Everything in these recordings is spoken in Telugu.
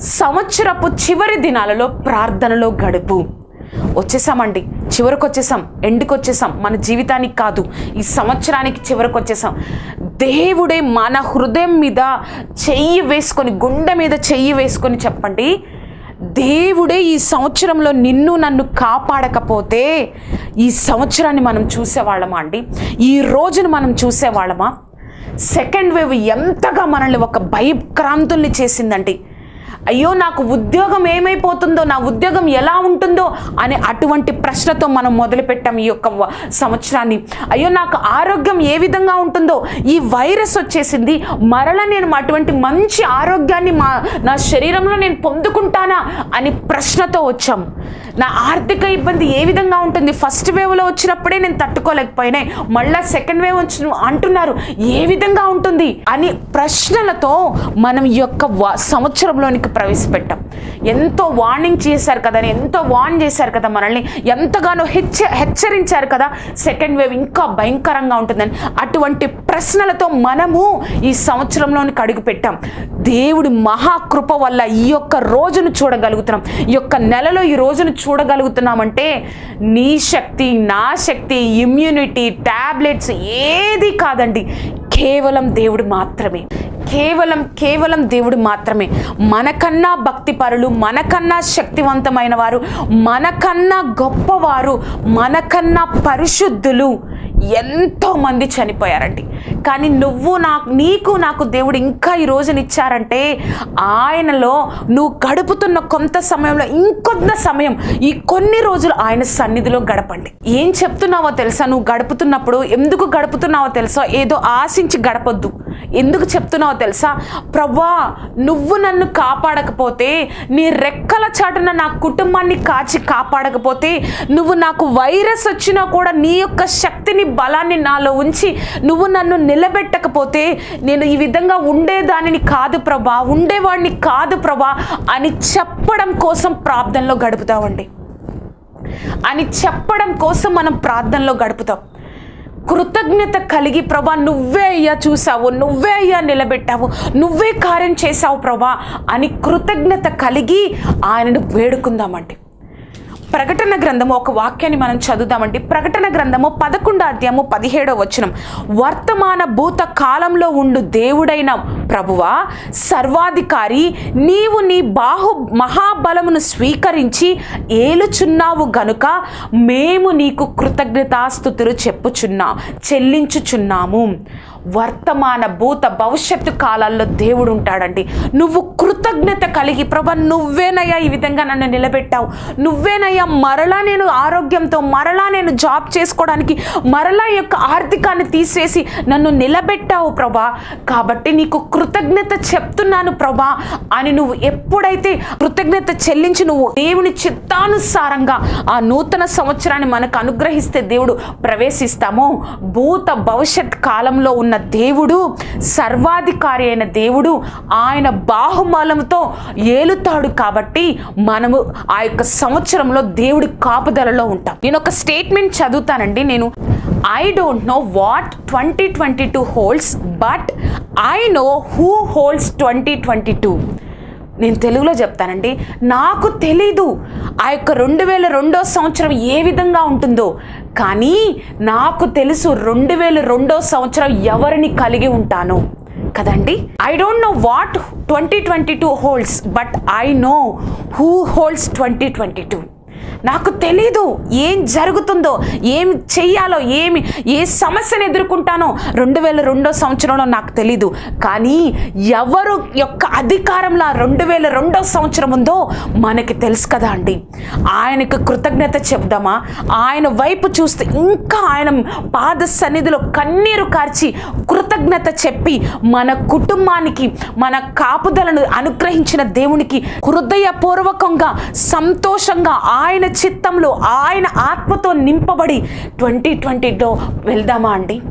సంవత్సరపు చివరి దినాలలో ప్రార్థనలో గడుపు. వచ్చేసామండి. చివరికి వచ్చేసాం ఎండుకు వచ్చేసాం మన జీవితానికి కాదు. ఈ సంవత్సరానికి చివరికి వచ్చేసాం దేవుడే మన హృదయం మీద చెయ్యి వేసుకొని గుండె మీద చెయ్యి వేసుకొని చెప్పండి. దేవుడే ఈ సంవత్సరంలో నిన్ను నన్ను కాపాడకపోతే ఈ సంవత్సరాన్ని మనం చూసేవాళ్ళమా అండి? ఈ రోజును మనం చూసేవాళ్ళమా? సెకండ్ వేవ్ ఎంతగా మనల్ని ఒక భయక్రాంతుల్ని చేసిందండి. అయ్యో నాకు ఉద్యోగం ఏమైపోతుందో నా ఉద్యోగం ఎలా ఉంటుందో అనే అటువంటి ప్రశ్నతో మనం మొదలుపెట్టాం ఈ యొక్క సంవత్సరాన్ని. అయ్యో నాకు ఆరోగ్యం ఏ విధంగా ఉంటుందో ఈ వైరస్ వచ్చేసింది మరల నేను అటువంటి మంచి ఆరోగ్యాన్ని మా నా శరీరంలో నేను పొందుకుంటానా అని ప్రశ్నతో వచ్చాం. నా ఆర్థిక ఇబ్బంది ఏ విధంగా ఉంటుంది? ఫస్ట్ వేవ్లో వచ్చినప్పుడే నేను తట్టుకోలేకపోయినాయి మళ్ళా సెకండ్ వేవ్ వచ్చి అంటున్నారు ఏ విధంగా ఉంటుంది? అని ప్రశ్నలతో మనం ఈ యొక్క వ- సంవత్సరంలోనికి ప్రవేశపెట్టాం. ఎంతో వార్నింగ్ చేశారు కదా ఎంతో వార్న్ చేశారు కదా మనల్ని ఎంతగానో హెచ్చ హెచ్చరించారు కదా సెకండ్ వేవ్ ఇంకా భయంకరంగా ఉంటుందని. అటువంటి ప్రశ్నలతో మనము ఈ సంవత్సరంలోనికి అడుగుపెట్టాం. దేవుడి మహాకృప వల్ల ఈ యొక్క రోజును చూడగలుగుతున్నాం. ఈ యొక్క నెలలో ఈ రోజును చూడగలుగుతున్నామంటే నీ శక్తి నా శక్తి ఇమ్యూనిటీ టాబ్లెట్స్ ఏది కాదండి. కేవలం దేవుడు మాత్రమే. కేవలం కేవలం దేవుడు మాత్రమే. మనకన్నా భక్తిపరులు మనకన్నా శక్తివంతమైన వారు మనకన్నా గొప్పవారు మనకన్నా పరిశుద్ధులు ఎంతోమంది చనిపోయారండి. కానీ నువ్వు నాకు నీకు నాకు దేవుడు ఇంకా ఈ రోజునిచ్చారంటే ఆయనలో నువ్వు గడుపుతున్న కొంత సమయంలో ఇంకొంత సమయం ఈ కొన్ని రోజులు ఆయన సన్నిధిలో గడపండి. ఏం చెప్తున్నావో తెలుసా? నువ్వు గడుపుతున్నప్పుడు ఎందుకు గడుపుతున్నావో తెలుసా? ఏదో ఆశించి గడపొద్దు. ఎందుకు చెప్తున్నావో తెలుసా? ప్రభా నువ్వు నన్ను కాపాడకపోతే నీ రెక్కల చాటున నా కుటుంబాన్ని కాచి కాపాడకపోతే నువ్వు నాకు వైరస్ వచ్చినా కూడా నీ యొక్క శక్తిని బలాన్ని నాలో ఉంచి నువ్వు నన్ను నిలబెట్టకపోతే నేను ఈ విధంగా ఉండేదానిని కాదు ప్రభా ఉండేవాడిని కాదు ప్రభా అని చెప్పడం కోసం ప్రార్థనలో గడుపుతామండి అని చెప్పడం కోసం మనం ప్రార్థనలో గడుపుతాం. కృతజ్ఞత కలిగి ప్రభా నువ్వే అయ్యా చూసావు నువ్వే అయ్యా నిలబెట్టావు నువ్వే కార్యం చేశావు ప్రభా అని కృతజ్ఞత కలిగి ఆయనను వేడుకుందామండి. ప్రకటన గ్రంథము ఒక వాక్యాన్ని మనం చదువుదామండి. ప్రకటన గ్రంథము పదకొండో అధ్యాయము పదిహేడో వచనం. వర్తమాన భూత కాలంలో ఉండు దేవుడైన ప్రభువా సర్వాధికారి నీవు నీ బాహు మహాబలమును స్వీకరించి ఏలుచున్నావు గనుక మేము నీకు కృతజ్ఞతాస్థుతులు చెప్పుచున్నాం చెల్లించుచున్నాము. వర్తమాన భూత భవిష్యత్తు కాలాల్లో దేవుడు ఉంటాడండి. నువ్వు కృతజ్ఞత కలిగి ప్రభా నువ్వేనయ్యా ఈ విధంగా నన్ను నిలబెట్టావు. నువ్వేనయ్యా మరలా నేను ఆరోగ్యంతో మరలా నేను జాబ్ చేసుకోవడానికి మరలా యొక్క ఆర్థికాన్ని తీసేసి నన్ను నిలబెట్టావు ప్రభా. కాబట్టి నీకు కృతజ్ఞత చెప్తున్నాను ప్రభా అని నువ్వు ఎప్పుడైతే కృతజ్ఞత చెల్లించి నువ్వు దేవుని చిత్తానుసారంగా ఆ నూతన సంవత్సరాన్ని మనకు అనుగ్రహిస్తే దేవుడు ప్రవేశిస్తామో భూత భవిష్యత్ కాలంలో ఉన్న దేవుడు సర్వాధికారి అయిన దేవుడు ఆయన బాహుమలంతో ఏలుతాడు కాబట్టి మనము ఆ యొక్క సంవత్సరంలో దేవుడి కాపుదలలో ఉంటాం. నేను ఒక స్టేట్మెంట్ చదువుతానండి. నేను I don't know what twenty twenty two holds but I know who holds twenty twenty two నేను తెలుగులో చెప్తానండి. నాకు తెలీదు ఆ యొక్క రెండు వేల రెండో సంవత్సరం ఏ విధంగా ఉంటుందో. కానీ నాకు తెలుసు రెండు వేల రెండో సంవత్సరం ఎవరిని కలిగి ఉంటానో. కదండి? I don't know what twenty twenty two holds but I know who holds twenty twenty two నాకు తెలీదు ఏం జరుగుతుందో ఏం చెయ్యాలో ఏమి ఏ సమస్యను ఎదుర్కొంటానో రెండు వేల రెండో సంవత్సరంలో నాకు తెలీదు. కానీ ఎవరు యొక్క అధికారంలో రెండు వేల రెండో సంవత్సరం ఉందో మనకి తెలుసు కదా అండి. ఆయనకు కృతజ్ఞత చెప్దామా? ఆయన వైపు చూస్తే ఇంకా ఆయన పాద సన్నిధిలో కన్నీరు కార్చి కృతజ్ఞత చెప్పి మన కుటుంబానికి మన కాపుదలను అనుగ్రహించిన దేవునికి హృదయపూర్వకంగా సంతోషంగా ఆయన చిత్తంలో ఆయన ఆత్మతో నింపబడి ట్వంటీ ట్వంటీలో వెళ్దామా అండి?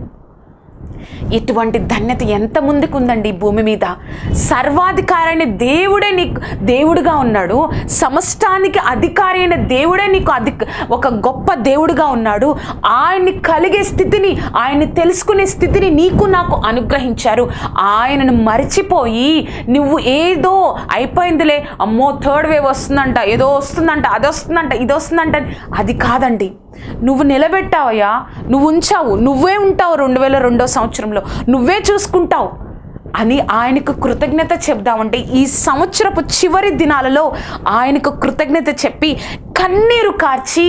ఇటువంటి ధన్యత ఎంత ముందుకు ఉందండి భూమి మీద? సర్వాధికారైన దేవుడే నీకు దేవుడుగా ఉన్నాడు. సమస్తానికి అధికారి అయిన దేవుడే నీకు అధి ఒక గొప్ప దేవుడుగా ఉన్నాడు. ఆయన్ని కలిగే స్థితిని ఆయన్ని తెలుసుకునే స్థితిని నీకు నాకు అనుగ్రహించారు. ఆయనను మర్చిపోయి నువ్వు ఏదో అయిపోయిందిలే అమ్మో థర్డ్ వేవ్ వస్తుందంట ఏదో వస్తుందంట అది వస్తుందంట ఇది వస్తుందంట అది కాదండి. నువ్వు నిలబెట్టావయ్యా నువ్వు ఉంచావు నువ్వే ఉంటావు రెండు వేల రెండో సంవత్సరంలో నువ్వే చూసుకుంటావు అని ఆయనకు కృతజ్ఞత చెప్దామంటే ఈ సంవత్సరపు చివరి దినాలలో ఆయనకు కృతజ్ఞత చెప్పి కన్నీరు కార్చి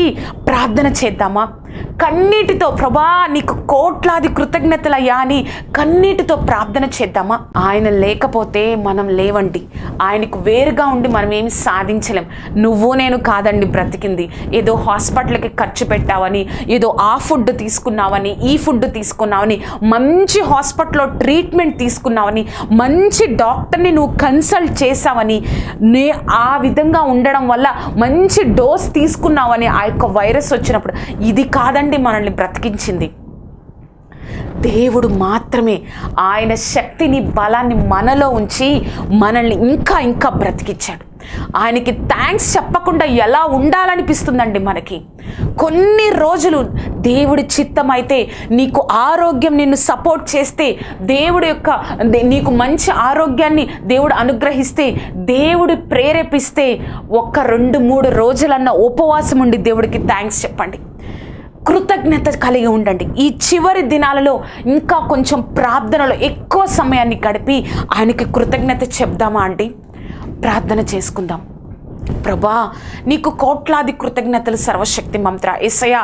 ప్రార్థన చేద్దామా? కన్నీటితో ప్రభా నీకు కోట్లాది కృతజ్ఞతలయ్యా అని కన్నీటితో ప్రార్థన చేద్దామా? ఆయన లేకపోతే మనం లేవండి. ఆయనకు వేరుగా ఉండి మనం ఏమి సాధించలేం. నువ్వు నేను కాదండి బ్రతికింది. ఏదో హాస్పిటల్కి ఖర్చు పెట్టావని ఏదో ఆ ఫుడ్ తీసుకున్నావని ఈ ఫుడ్ తీసుకున్నావని మంచి హాస్పిటల్లో ట్రీట్మెంట్ తీసుకున్నావని మంచి డాక్టర్ని నువ్వు కన్సల్ట్ చేసావని నే ఆ విధంగా ఉండడం వల్ల మంచి డోస్ తీసుకున్నావని ఆ యొక్క వైరస్ వచ్చినప్పుడు. ఇది కాదండి మనల్ని బ్రతికించింది. దేవుడు మాత్రమే ఆయన శక్తిని బలాన్ని మనలో ఉంచి మనల్ని ఇంకా ఇంకా బ్రతికించాడు ఆయనకి థ్యాంక్స్ చెప్పకుండా ఎలా ఉండాలనిపిస్తుందండి మనకి? కొన్ని రోజులు దేవుడి చిత్తం అయితే నీకు ఆరోగ్యం నిన్ను సపోర్ట్ చేస్తే దేవుడి యొక్క నీకు మంచి ఆరోగ్యాన్ని దేవుడు అనుగ్రహిస్తే దేవుడు ప్రేరేపిస్తే ఒక్క రెండు మూడు రోజులన్న ఉపవాసం ఉండి దేవుడికి థ్యాంక్స్ చెప్పండి. కృతజ్ఞత కలిగి ఉండండి. ఈ చివరి దినాలలో ఇంకా కొంచెం ప్రార్థనలో ఎక్కువ సమయాన్ని గడిపి ఆయనకి కృతజ్ఞత చెప్దామా అండి? ప్రార్థన చేసుకుందాం. ప్రభా నీకు కోట్లాది కృతజ్ఞతలు సర్వశక్తి మంత్ర. ఏసయ్య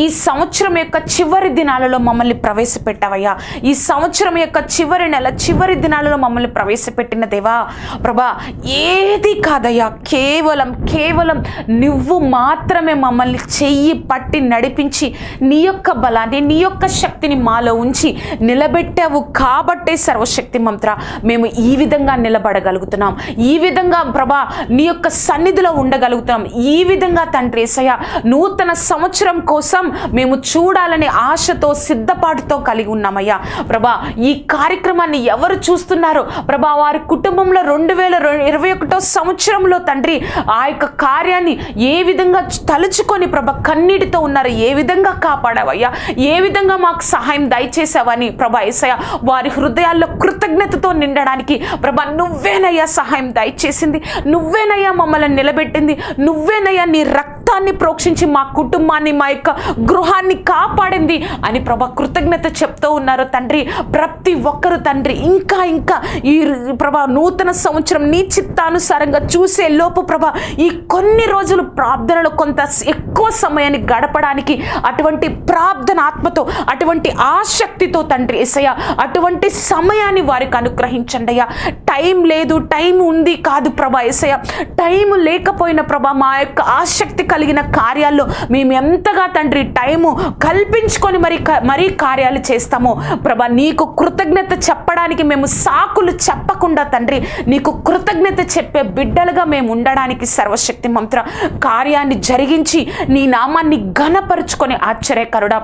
ఈ సంవత్సరం యొక్క చివరి దినాలలో మమ్మల్ని ప్రవేశపెట్టావయ్యా. ఈ సంవత్సరం యొక్క చివరి నెల చివరి దినాలలో మమ్మల్ని ప్రవేశపెట్టిన దేవా ప్రభా ఏది కాదయ్యా కేవలం కేవలం నువ్వు మాత్రమే మమ్మల్ని చెయ్యి పట్టి నడిపించి నీ యొక్క బలాన్ని నీ యొక్క శక్తిని మాలో ఉంచి నిలబెట్టావు కాబట్టే సర్వశక్తి మంత్ర. మేము ఈ విధంగా నిలబడగలుగుతున్నాం. ఈ విధంగా ప్రభా నీ యొక్క సన్ సన్నిధిలో ఉండగలుగుతాం. ఈ విధంగా తండ్రి ఏసయ్య నూతన సంవత్సరం కోసం మేము చూడాలనే ఆశతో సిద్ధపాటుతో కలిగి ఉన్నామయ్యా. ప్రభా ఈ కార్యక్రమాన్ని ఎవరు చూస్తున్నారో ప్రభా వారి కుటుంబంలో రెండు వేల ఇరవై ఒకటో సంవత్సరంలో తండ్రి ఆ యొక్క కార్యాన్ని ఏ విధంగా తలుచుకొని ప్రభ కన్నీటితో ఉన్నారు ఏ విధంగా కాపాడావయ్యా? ఏ విధంగా మాకు సహాయం దయచేసావని ప్రభా ఏసయ్య వారి హృదయాల్లో కృతజ్ఞతతో నిండడానికి ప్రభా నువ్వేనయ్యా సహాయం దయచేసింది. నువ్వేనయ్యా మమ్మల్ని నిలబెట్టింది. నువ్వేనయ్యా నీ రక్తాన్ని ప్రోక్షించి మా కుటుంబాన్ని మా యొక్క గృహాన్ని కాపాడింది అని ప్రభా కృతజ్ఞత చెప్తూ ఉన్నారు. తండ్రి ప్రతి ఒక్కరు తండ్రి ఇంకా ఇంకా ఈ ప్రభా నూతన సంవత్సరం నీ చిత్తానుసారంగా చూసే లోపు ప్రభా ఈ కొన్ని రోజులు ప్రార్థనలో కొంత ఎక్కువ సమయాన్ని గడపడానికి అటువంటి ప్రార్థన ఆత్మతో అటువంటి ఆసక్తితో తండ్రి ఎసయ్య అటువంటి సమయాన్ని వారికి అనుగ్రహించండి అయ్యా. టైం లేదు టైం ఉంది కాదు ప్రభా ఎసయ్య టైం లేకపోయిన ప్రభా మా యొక్క ఆసక్తి కలిగిన కార్యాల్లో మేము ఎంతగా తండ్రి టైము కల్పించుకొని మరి మరీ కార్యాలు చేస్తామో ప్రభా నీకు కృతజ్ఞత చెప్పడానికి మేము సాకులు చెప్పకుండా తండ్రి నీకు కృతజ్ఞత చెప్పే బిడ్డలుగా మేము ఉండడానికి సర్వశక్తి మంత్ర కార్యాన్ని జరిగించి నీ నామాన్ని ఘనపరుచుకొని ఆశ్చర్యకరుడా.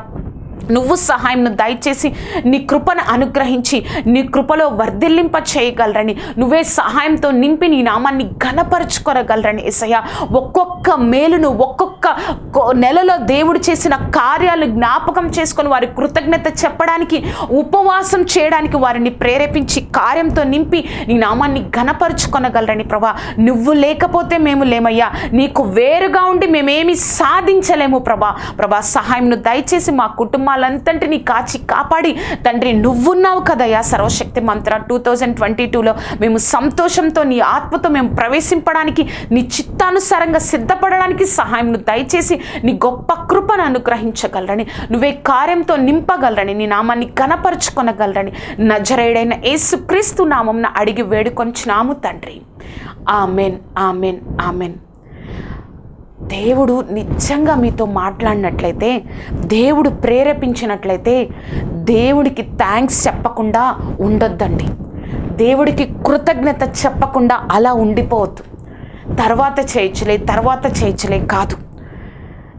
నువ్వు సహాయంను దయచేసి నీ కృపను అనుగ్రహించి నీ కృపలో వర్ధిల్లింప చేయగలరని నువ్వే సహాయంతో నింపి నీ నామాన్ని ఘనపరుచుకోగలరని ఏసయ్య. ఒక్కొక్క మేలును ఒక్కొక్క నెలలో దేవుడు చేసిన కార్యాలు జ్ఞాపకం చేసుకొని వారి కృతజ్ఞత చెప్పడానికి ఉపవాసం చేయడానికి వారిని ప్రేరేపించి కార్యంతో నింపి నీ నామాన్ని ఘనపరుచుకొనగలరని ప్రభా. నువ్వు లేకపోతే మేము లేమయ్యా. నీకు వేరుగా ఉండి మేమేమి సాధించలేము ప్రభా. ప్రభా సహాయంను దయచేసి మా కుటుంబాలంతటిని కాచి కాపాడి తండ్రి నువ్వున్నావు కదయ్యా సర్వశక్తి మంత్ర. టూ థౌజండ్ ట్వంటీ టూలో మేము సంతోషంతో నీ ఆత్మతో మేము ప్రవేశింపడానికి నీ చిత్తానుసారంగా సిద్ధపడడానికి సహాయంను దయచేసి నీ గొప్ప కృపను అనుగ్రహించగలరని నువ్వే కార్యంతో నింపగలరని నీ నామాన్ని కనపరుచుకొనగలరని నజరేడైన ఏసుక్రీస్తు నామంన అడిగి వేడుకొంచినాము తండ్రి. Amen amen amen. దేవుడు నిజంగా మీతో మాట్లాడినట్లయితే దేవుడు ప్రేరేపించినట్లయితే దేవుడికి థ్యాంక్స్ చెప్పకుండా ఉండొద్దండి. దేవుడికి కృతజ్ఞత చెప్పకుండా అలా ఉండిపోవద్దు. తర్వాత చేయించలే తర్వాత చేయించలే కాదు.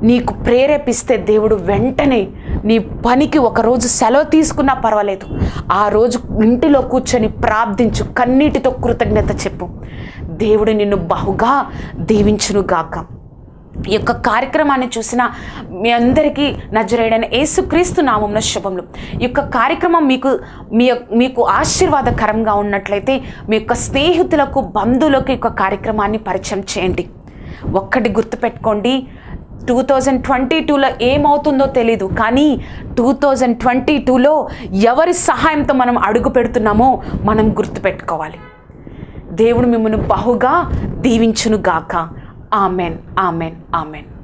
నీకు ప్రేరేపిస్తే దేవుడు వెంటనే నీ పనికి ఒకరోజు సెలవు తీసుకున్నా పర్వాలేదు. ఆ రోజు ఇంటిలో కూర్చొని ప్రార్థించు కన్నీటితో కృతజ్ఞత చెప్పు. దేవుడు నిన్ను బహుగా దీవించునుగాక. ఈ యొక్క కార్యక్రమాన్ని చూసిన మీ అందరికీ నజరేడైన యేసుక్రీస్తు నామంలో శుభములు. ఈ యొక్క కార్యక్రమం మీకు మీ మీకు ఆశీర్వాదకరంగా ఉన్నట్లయితే మీ యొక్క స్నేహితులకు బంధువులకు యొక్క కార్యక్రమాన్ని పరిచయం చేయండి. ఒక్కటి గుర్తుపెట్టుకోండి టూ థౌజండ్ ట్వంటీ టూలో ఏమవుతుందో తెలీదు కానీ టూ థౌజండ్ ట్వంటీ టూలో ఎవరి సహాయంతో మనం అడుగు పెడుతున్నామో మనం గుర్తుపెట్టుకోవాలి. దేవుడు మిమ్మల్ని బహుగా దీవించును గాక ఆమెన్ ఆమెన్ ఆమెన్.